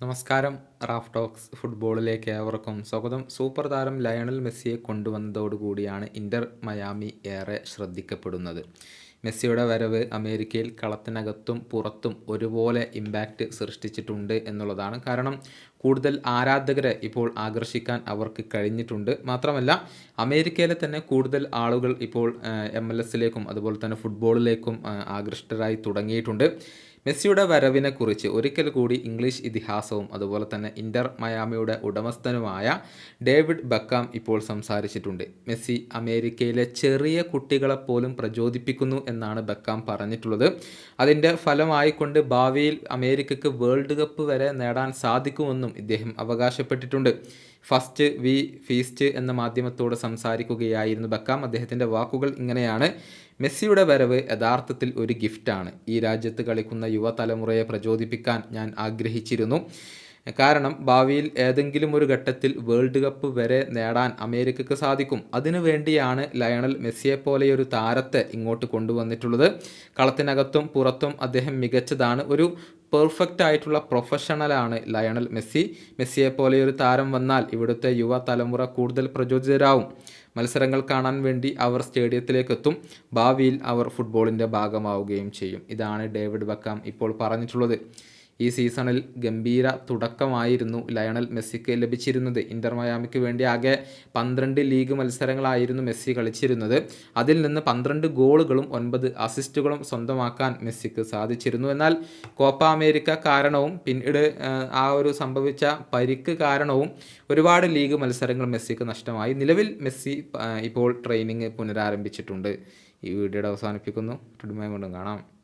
നമസ്കാരം Raf talks ഫുട്ബോളിലേക്ക് ഏവർക്കും സ്വാഗതം. സൂപ്പർ താരം ലയണൽ മെസ്സിയെ കൊണ്ടുവന്നതോടുകൂടിയാണ് ഇന്റർ മയാമി ഏറെ ശ്രദ്ധിക്കപ്പെടുന്നത്. മെസ്സിയുടെ വരവ് അമേരിക്കയിൽ കളത്തിനകത്തും പുറത്തും ഒരുപോലെ ഇമ്പാക്റ്റ് സൃഷ്ടിച്ചിട്ടുണ്ട് എന്നുള്ളതാണ് കാരണം കൂടുതൽ ആരാധകരെ ഇപ്പോൾ ആകർഷിക്കാൻ അവർക്ക് കഴിഞ്ഞിട്ടുണ്ട്. മാത്രമല്ല അമേരിക്കയിലെ തന്നെ കൂടുതൽ ആളുകൾ ഇപ്പോൾ എം എൽ എസിലേക്കും അതുപോലെ തന്നെ ഫുട്ബോളിലേക്കും ആകൃഷ്ടരായി തുടങ്ങിയിട്ടുണ്ട്. മെസ്സിയുടെ വരവിനെക്കുറിച്ച് ഒരിക്കൽ കൂടി ഇംഗ്ലീഷ് ഇതിഹാസവും അതുപോലെ തന്നെ ഇന്റർ മയാമിയുടെ ഉടമസ്ഥനുമായ ഡേവിഡ് ബക്കാം ഇപ്പോൾ സംസാരിച്ചിട്ടുണ്ട്. മെസ്സി അമേരിക്കയിലെ ചെറിയ കുട്ടികളെപ്പോലും പ്രചോദിപ്പിക്കുന്നു എന്നാണ് ബക്കാം പറഞ്ഞിട്ടുള്ളത്. അതിന്റെ ഫലമായിക്കൊണ്ട് ഭാവിയിൽ അമേരിക്കയ്ക്ക് വേൾഡ് കപ്പ് വരെ നേടാൻ സാധിക്കുമെന്നും ഇദ്ദേഹം അവകാശപ്പെട്ടിട്ടുണ്ട്. ഫസ്റ്റ് വി ഫീസ്റ്റ് എന്ന മാധ്യമത്തോട് സംസാരിക്കുകയായിരുന്നു ബക്കാം. അദ്ദേഹത്തിന്റെ വാക്കുകൾ ഇങ്ങനെയാണ്. മെസ്സിയുടെ വരവ് യഥാർത്ഥത്തിൽ ഒരു ഗിഫ്റ്റാണ്. ഈ രാജ്യത്ത് കളിക്കുന്ന യുവതലമുറയെ പ്രചോദിപ്പിക്കാൻ ഞാൻ ആഗ്രഹിച്ചിരുന്നു. കാരണം ഭാവിയിൽ ഏതെങ്കിലും ഒരു ഘട്ടത്തിൽ വേൾഡ് കപ്പ് വരെ നേടാൻ അമേരിക്കക്ക് സാധിക്കും. അതിനു വേണ്ടിയാണ് ലയണൽ മെസ്സിയെ പോലെയൊരു താരത്തെ ഇങ്ങോട്ട് കൊണ്ടുവന്നിട്ടുള്ളത്. കളത്തിനകത്തും പുറത്തും അദ്ദേഹം മികച്ചതാണ്. ഒരു പെർഫെക്റ്റ് ആയിട്ടുള്ള പ്രൊഫഷണലാണ് ലയണൽ മെസ്സി. മെസ്സിയെ പോലെയൊരു താരം വന്നാൽ ഇവിടുത്തെ യുവ തലമുറ കൂടുതൽ പ്രചോദിതരാവും. മത്സരങ്ങൾ കാണാൻ വേണ്ടി അവർ സ്റ്റേഡിയത്തിലേക്കെത്തും. ഭാവിയിൽ അവർ ഫുട്ബോളിന്റെ ഭാഗമാവുകയും ചെയ്യും. ഇതാണ് ഡേവിഡ് ബക്കാം ഇപ്പോൾ പറഞ്ഞിട്ടുള്ളത്. ഈ സീസണിൽ ഗംഭീര തുടക്കമായിരുന്നു ലയണൽ മെസ്സിക്ക് ലഭിച്ചിരുന്നത്. ഇന്റർ മയാമിക്ക് വേണ്ടി ആകെ പന്ത്രണ്ട് ലീഗ് മത്സരങ്ങളായിരുന്നു മെസ്സി കളിച്ചിരുന്നത്. അതിൽ നിന്ന് പന്ത്രണ്ട് ഗോളുകളും ഒൻപത് അസിസ്റ്റുകളും സ്വന്തമാക്കാൻ മെസ്സിക്ക് സാധിച്ചിരുന്നു. എന്നാൽ കോപ്പ അമേരിക്ക കാരണവും പിന്നീട് ആ ഒരു സംഭവിച്ച പരിക്ക് കാരണവും ഒരുപാട് ലീഗ് മത്സരങ്ങൾ മെസ്സിക്ക് നഷ്ടമായി. നിലവിൽ മെസ്സി ഇപ്പോൾ ട്രെയിനിങ് പുനരാരംഭിച്ചിട്ടുണ്ട്. ഈ വീഡിയോയുടെ അവസാനിപ്പിക്കുന്നു. കാണാം.